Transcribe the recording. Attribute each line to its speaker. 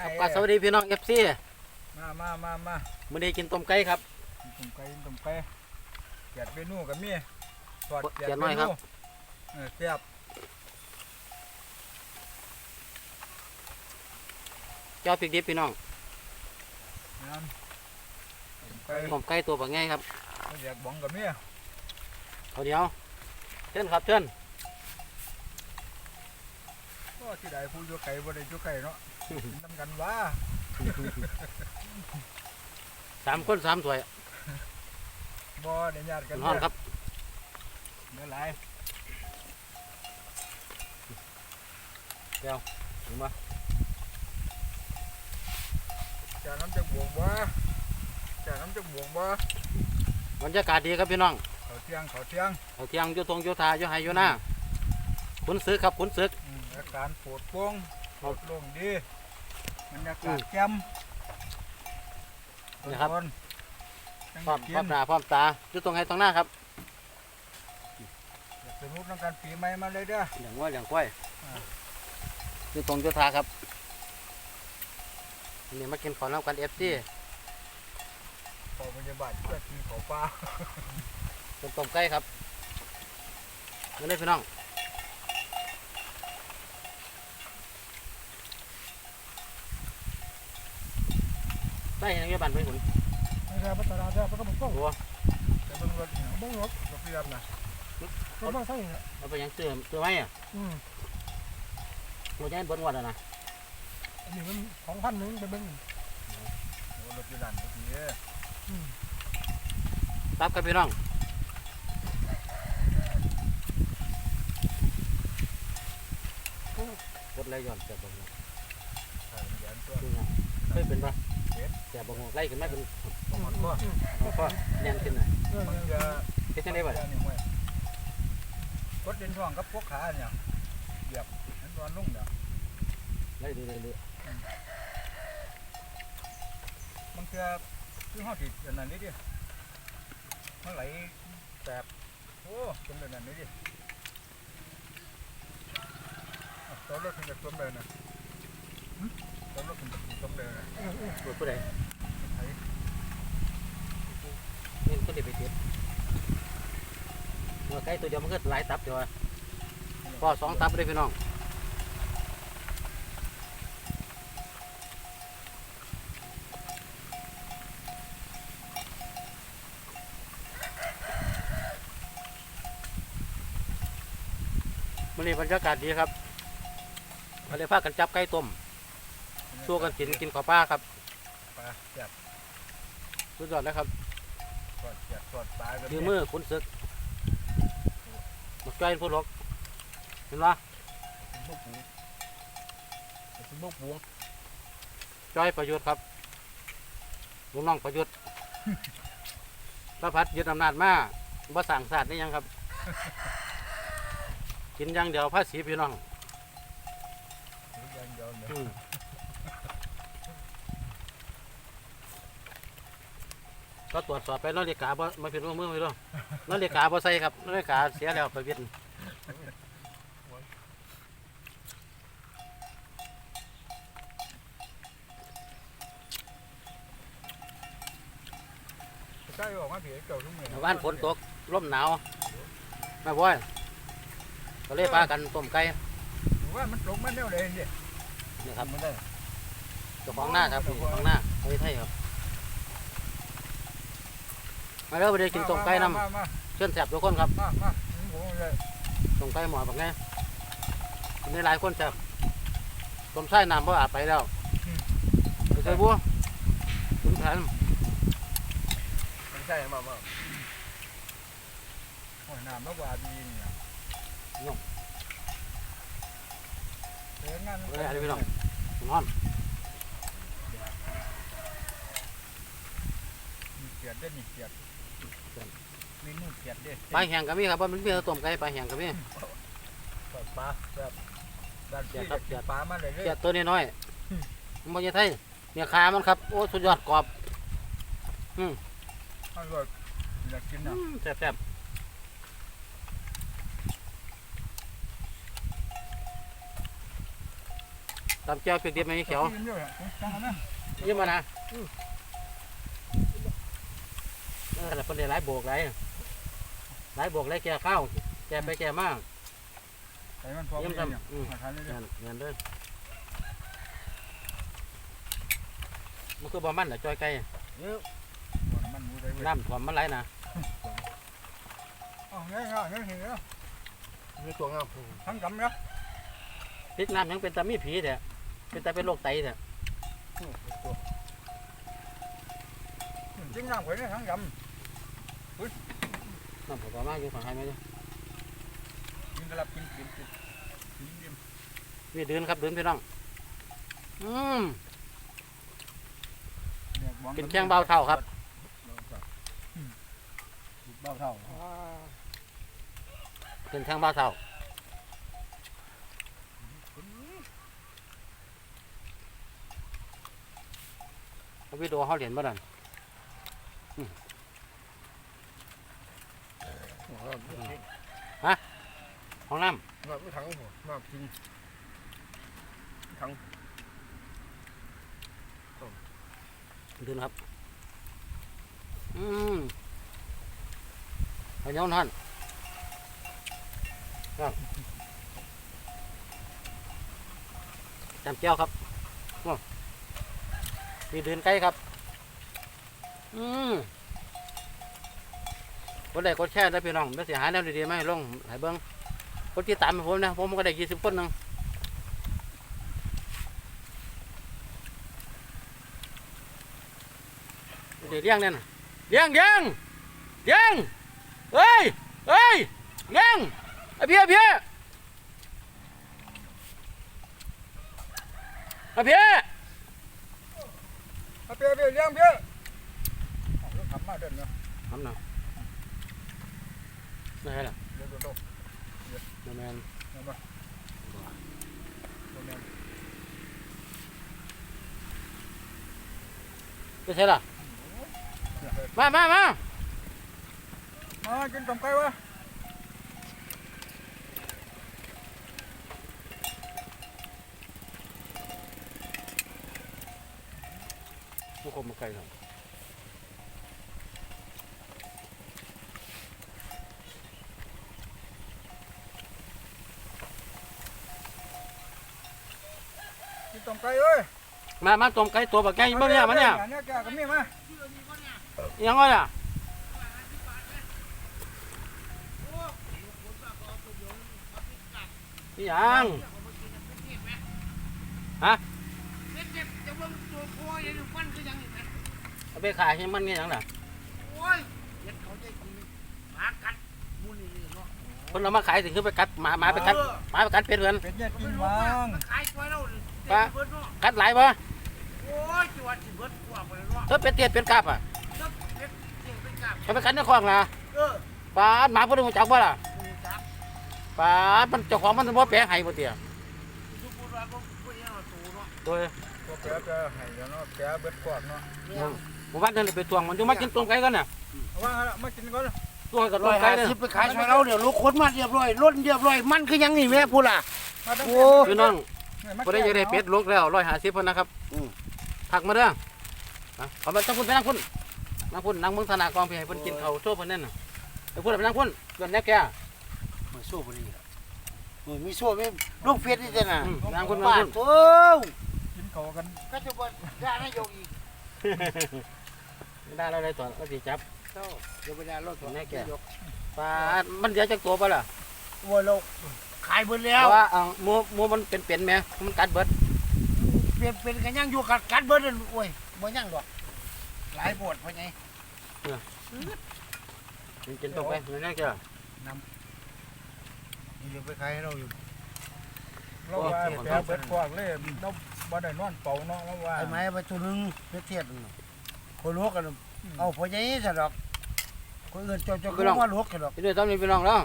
Speaker 1: ครับก็สวัสดีพี่น้องเอฟซี
Speaker 2: มามามามา
Speaker 1: มื้อนี้กินต้มไก่ครับ
Speaker 2: ตุ่มไก่ตุ่มไก่เกียดเมนูกับมีทอด
Speaker 1: เกียดหน่อยครับ
Speaker 2: เออเสียบ
Speaker 1: เจ้าพริกดิบพี่น้อง
Speaker 2: น้ำตุ่มไก่
Speaker 1: ต้มไก่ตัวบักง่ายครับ
Speaker 2: เรียกบ้องกับมี
Speaker 1: เอาเดียวเชิญครับเชิญ
Speaker 2: ก็ที่ใดผู้อยู่ไก่บ่ได้อยู่ไก่เนาะกิ นน้ำกันว่า
Speaker 1: สามคนสามถ้วย
Speaker 2: บ่ได้ญาติกัน
Speaker 1: นอนครับ
Speaker 2: เมื่อไร
Speaker 1: ถึงมา
Speaker 2: จะน้ำจะบวงบ่จะน้ำจะบวงบ่
Speaker 1: บรรยากาศดีครับพี่น้อง
Speaker 2: เขาเที่ยงเขาเที่ยง
Speaker 1: เอาเที่ยงอยู่ทงอยู่ทาอยู่ไฮอยู่หน้าขุนซึกครับขุนซึก
Speaker 2: อืมอาการปวดโป่ง
Speaker 1: ครั
Speaker 2: ป
Speaker 1: บ
Speaker 2: วดโล่งดี บรรยากาศแจ่ม
Speaker 1: นี่ครับ
Speaker 2: นจัง
Speaker 1: พร้อม
Speaker 2: กิ
Speaker 1: พร้อมหน้าพร้อมตาอยู่ตรงไหนตรงหน้าครับ
Speaker 2: อยากสนุกน้ำกันปีใหม่มาเลยเด้อ
Speaker 1: อย่างว่าอย่างกล้วย
Speaker 2: อ่า
Speaker 1: อยู่ตรงอยู่ทาครับนี่มากินข้าวน้ำกันเอฟซี
Speaker 2: ขอพยาบาลเพื่อกินขอปลา
Speaker 1: เป็นต้มไก่ครับมาเลยพี่น้อง ได้ยังไงบ้านเพื่อนคุณ
Speaker 3: ไม่ได้พัฒนาได้เพราะก็มันต้อง
Speaker 1: ตัว
Speaker 2: แต่เบิ่งรถเนี่ย
Speaker 3: บ้องรถ
Speaker 2: รถเรียบนะ
Speaker 3: รถบ้างใช่เนี่ย
Speaker 1: เอาไปยังเตือเตือไหมอะ
Speaker 3: อืม
Speaker 1: หัวใจบนวัดอะนะ
Speaker 3: อันนี้มันสองพันหนึ่งไปเบิ้ง
Speaker 2: โอ้รถอยู่ด้านรถนี้
Speaker 3: อืม
Speaker 1: ตับกับพี่น้องกดไล่ย้อนแต่บาง
Speaker 2: ถ่ายเหรียญตัว
Speaker 1: นี่นะเคยเป็นปะ แต่บางไล่ขึ้นไม่เป็น
Speaker 2: ประมาณก็
Speaker 3: อืม
Speaker 1: ก็แน่นขึ้นหน่อย
Speaker 3: เออ
Speaker 2: มัน
Speaker 3: เอ
Speaker 2: จะ
Speaker 3: อ
Speaker 1: เฮ็ดจังได๋บ่
Speaker 2: เนี่ยห้วยกดเดินช่องกับพวกขาเนี่ยเหยียบนั่นตอนลุ่งเดี๋ยว
Speaker 1: ไล่ดูเลย
Speaker 2: มันจะคือห้องติดอย่างนั้นนี่ดิมันไหลแตกโอ้จมเลยนั่นนี่ดิอะตอนรถถึงจะจมเลยนะหึตอนรถถึงเลยนะ
Speaker 3: เออเออ
Speaker 1: ปวดผู้ใด
Speaker 2: ไอ้
Speaker 1: นี่ก็ได้ไปเจ็บเมื่อไก่ตัวเดียวมันก็หลายตับเดียวอะพอสองตับเลยพี่น้องมันนี่บรรยากาศดีครับก็เลยพากันจับไก่ต้ม สู้กันกินกินข้าวปลาครับ
Speaker 2: ปลาเจ็บ
Speaker 1: สุดยอดนะครับ
Speaker 2: สอดเจ็บสอดปลากัน
Speaker 1: ยืมมือคุณศึกมาใกล้พูดหรอกเห็นปะ
Speaker 2: เป็นพวกปูเป็นพวกปู
Speaker 1: จอยประยุทธ์ครับลุงน้องประยุทธ์ พระพัดยึดอำนาจมาบ่สั่งศาสตร์นี่ยังครับ กินอย่างเดียวภาษีพี่น้อง
Speaker 2: ยังเดียวเนี่ย
Speaker 1: อืม ก็ตรวจสอบไปนาฬิกาบ่มาผิดมือไม่รู้นาฬิกาบ่ใส่ครับนาฬิกาเสียแล้วประวิตร
Speaker 2: ใช่ออกมาเผียเก่าทุกเมื่อ
Speaker 1: บ้านฝนตกลมหนาวแม่บ่อยก็เลยพากันต้มไก่
Speaker 2: ว่ามันลงมาแนวเลยเนี่ย
Speaker 1: นี่ครับ
Speaker 2: มันได้
Speaker 1: เจ้าของหน้าครับเจ้าของหน้าเฮ้ยไทยครับ มาแล้วไปเดี๋ยวกินต้มไก่น้
Speaker 2: มามาำ
Speaker 1: เชิญแสบทุกคนครับ
Speaker 2: มามาผมเลย
Speaker 1: ต้มไก่หมอแบบไงกินได้หลายคนแสบต้มไส้น้ำเพราะอาบไปแล้วไปใส่บัวคุณแผน
Speaker 2: ใช่มามาโอ้ยน้ำแล้วว่าดีเนี่ยเรื่องงาน
Speaker 1: เลยอะไรพี่น้องนอน
Speaker 2: มีเกียรติได้มีเกียรติ เมนูเกียรติเด้
Speaker 1: ปลาแห้งก็มีครับว่ามันมีแต่ต้มไก่ปลาแห้งก็มี
Speaker 2: ปลาปลาแบบด้านที่
Speaker 1: เกียรติครับเกียรติ
Speaker 2: ปลามาเลยเลย
Speaker 1: เกียดตัวนี้น้อยๆมันบ่ใช่ไทยเนี่ยขามันครับโอ้สุดยอดกรอบ
Speaker 2: อร่อยอยากกิน
Speaker 1: อื
Speaker 2: นะ
Speaker 1: มแซ่บๆตตำแก้วเปรี้ยวๆไหมเขียว
Speaker 2: กินเยอะอะจังเอาไหม
Speaker 1: ยิ้มมานะ เออแต่คนเดียวหลายโบกหลายหลายโบกหลายแก่ข้าวแก่ไปแก่มาก
Speaker 2: ไอ้มันพอ
Speaker 1: เยี่ยม
Speaker 2: กินเนี่ย
Speaker 1: ทำอืม
Speaker 2: มาทานเลย
Speaker 1: เงินเงินเด้อมันคือบ่มันเหรอจอยไก่
Speaker 2: มันหมูได้เว้ย
Speaker 1: น้ำท่วมมันไหลนะ
Speaker 2: อ๋อเงี้ยเงี้ยเงี้ยเงี้ย
Speaker 3: มีตัวงาม
Speaker 2: ทั้งกำเนี่ย
Speaker 1: พริกน้ำยังเป็นตามีผีแท้เป็นตาเป็นโรคไตแท้
Speaker 2: จริงงามกว่านี้ทั้งก
Speaker 1: น้ำผมก็มาอยู่ฝั่งไทยไหมเด้อำ
Speaker 2: กินกระลับกินกินกินกินกิน
Speaker 1: นี่เดินครับเดินพี่น้องอืม
Speaker 2: เนี่ยหวั
Speaker 1: กินแข้งเบาเท่าครับ
Speaker 2: เบาเท่า
Speaker 1: กินแข้งเบาเท่าเอาวิดีโอเขาเหรียญบ่ดั นห้องน้
Speaker 3: มาไม่ทั้งหัวมากินำ
Speaker 1: เดินครับ อืมเอาเนี้ยท่านครับจำเจ้าครับอ้อมีเดินใกล้ครับ อืม กดไลค์กดแชร์ได้พี่น้องไม่เสียหายแนวดีๆไหมลงให้เบิ้งกดติดตามผมนะผมก็ได้ยี่สิบคนนึงเดี๋ยวเลี้ยงเนี่ยนะเลี้ยงเลี้ยงเลี้ยงเฮ้ยเฮ้ยเลี้ยงไอ้เพี้ยเพี้ยไอ้เพี้ย
Speaker 2: เอาเปี้ยเปี้ยเลี้ยงเปี้ยทำมาเดินเนาะ
Speaker 1: ทำหน่อย ไม่ใช่หรอ
Speaker 2: เดี๋ยวโต
Speaker 1: ไม่แมน
Speaker 2: ๆเอามาเอามา
Speaker 1: ไม่ใช่หรอมามามา
Speaker 2: มากินต้มไก่วะ
Speaker 1: ผู้คมมาไกลหน่อย
Speaker 2: ต้มไก่เว้ย
Speaker 1: มามาต้มไก่ตัวบักไก่มาเนี่ยมาเนี่ย
Speaker 2: เนี่ยแกก็มีมา
Speaker 1: ยังไงอะนี่ยัง
Speaker 4: เด็กๆจะเบิ่งตัวโอ้ยเดี๋ยวฟันคือยังอีกนะ
Speaker 1: เอาไปขายให้มันนี่ยังน่ะ
Speaker 4: โอ้ยเด็กเขาจะกินหมากัดมูนี่เนาะ
Speaker 1: คนเรามาขายถึงคือไปกัดหมาหมาไปกัดหมาไปกัดเป็ดเพื่อน
Speaker 2: เป็ดเนี่ยกิ
Speaker 4: ไม่
Speaker 2: น
Speaker 4: รู้
Speaker 2: มั
Speaker 4: ว่างมันขายตัวเรา เด็กเบิดเนาะ
Speaker 1: กัดหลายปะ
Speaker 4: โอ้ยจังหวัดสิเบิดกว่าไปเนาะ
Speaker 1: เธอเป็ดเตียดเป็ดกาบอะ
Speaker 4: ถ้าเด็กเด็กเป็นกับ
Speaker 1: เขาไปกัดในคลองนะ
Speaker 4: เออ
Speaker 1: ปลาดหมาพวกนี้มันจักบ่ล่ะ
Speaker 4: กูจับ
Speaker 1: ปลาดมันเจ้าของมันบ่แปลงให้บ่เตี้ย
Speaker 4: ทุกคนว่าพวกพวกนี้เราตูเนาะ
Speaker 1: ตัว
Speaker 2: ตัวแกจะให้เดี๋ยวเนาะแกเบิดกวาดเนาะ
Speaker 4: เนี่ย
Speaker 1: หมู่บ้านนั่นไปทวงมันอยู่มากินต้มไก่กันน่ะ
Speaker 2: เอาว่าเอาละมากินก่อน
Speaker 1: ตัวกับ
Speaker 5: ร้
Speaker 1: ต้
Speaker 5: อ
Speaker 1: ม
Speaker 5: ย
Speaker 1: ไก่
Speaker 5: ห้า
Speaker 1: เนี่ย
Speaker 5: สิบไปขายช่วยเราเดี๋ยวลูกคนมาเรียบร้อยรถเรียบร้อยมันคือยังนี่แม่พูดล่ะ
Speaker 2: มาตั้ง
Speaker 5: โอ้
Speaker 1: พี่น้อง
Speaker 2: เนี่ยมา
Speaker 1: บ่ได้จะได้เป็ดลกแล้ว150พุ่นนะครับผักมาเด้อนะเอามาตั้งพุ่นไปนั่งพุ่นนั่งพุ่นนั่งเบิ่งธนากองพี่ให้เพิ่นกินข้าวโซ่เพิ่นนั่นน่ะไปพุ่นไปนั่งพุ่นเพิ่นแน่แก
Speaker 5: มาสู้พอดีล่ะเออมีสู้ไหมลูกเฟียดนี่จ้ะน่ะ
Speaker 1: อืมนั่งพุ่นนั่ง
Speaker 5: บ้าน
Speaker 1: พุ่น
Speaker 5: โอ้
Speaker 2: กินเขากัน
Speaker 5: ก็จะบ่ได้นายกอีก
Speaker 1: ได้แล้วได้ตัวแล้วสิจับ
Speaker 5: เจ้าเดี๋ยวไปได้รถ
Speaker 1: แน่แกปลามันเดี๋ยวจักตัวบ่ล่ะ
Speaker 5: วัวเรา ขายเบิด
Speaker 1: เพ
Speaker 5: แล้ว
Speaker 1: ราะว่าเอาหมูหมูมันเป็นๆแหมมันกัดเบิด
Speaker 5: เปลี่ยนเป็นกันยังอยู่กับกันเบิดนั่นโอ้ยบ่ยังดอกหลายปวดพ่อไง
Speaker 1: มันกินตรงไปแน่แก
Speaker 5: เดี๋ยวไปขายให้เราอยู่
Speaker 2: เราว่าแกเบิดกวาดเลยเราบ่ได้นอนเป่าเนาะเราว่า
Speaker 5: ไอ้ไม้ไปตัวหนึงเพื่อเทียบนั่นน่ะคนลวกกันเอาพ่อใหญ่ซะดอกคนอื่นเจ้าเจ้าก็ว่าลวกกันดอก
Speaker 1: พี่ด้วยตามนี้พี่น้องแล้ว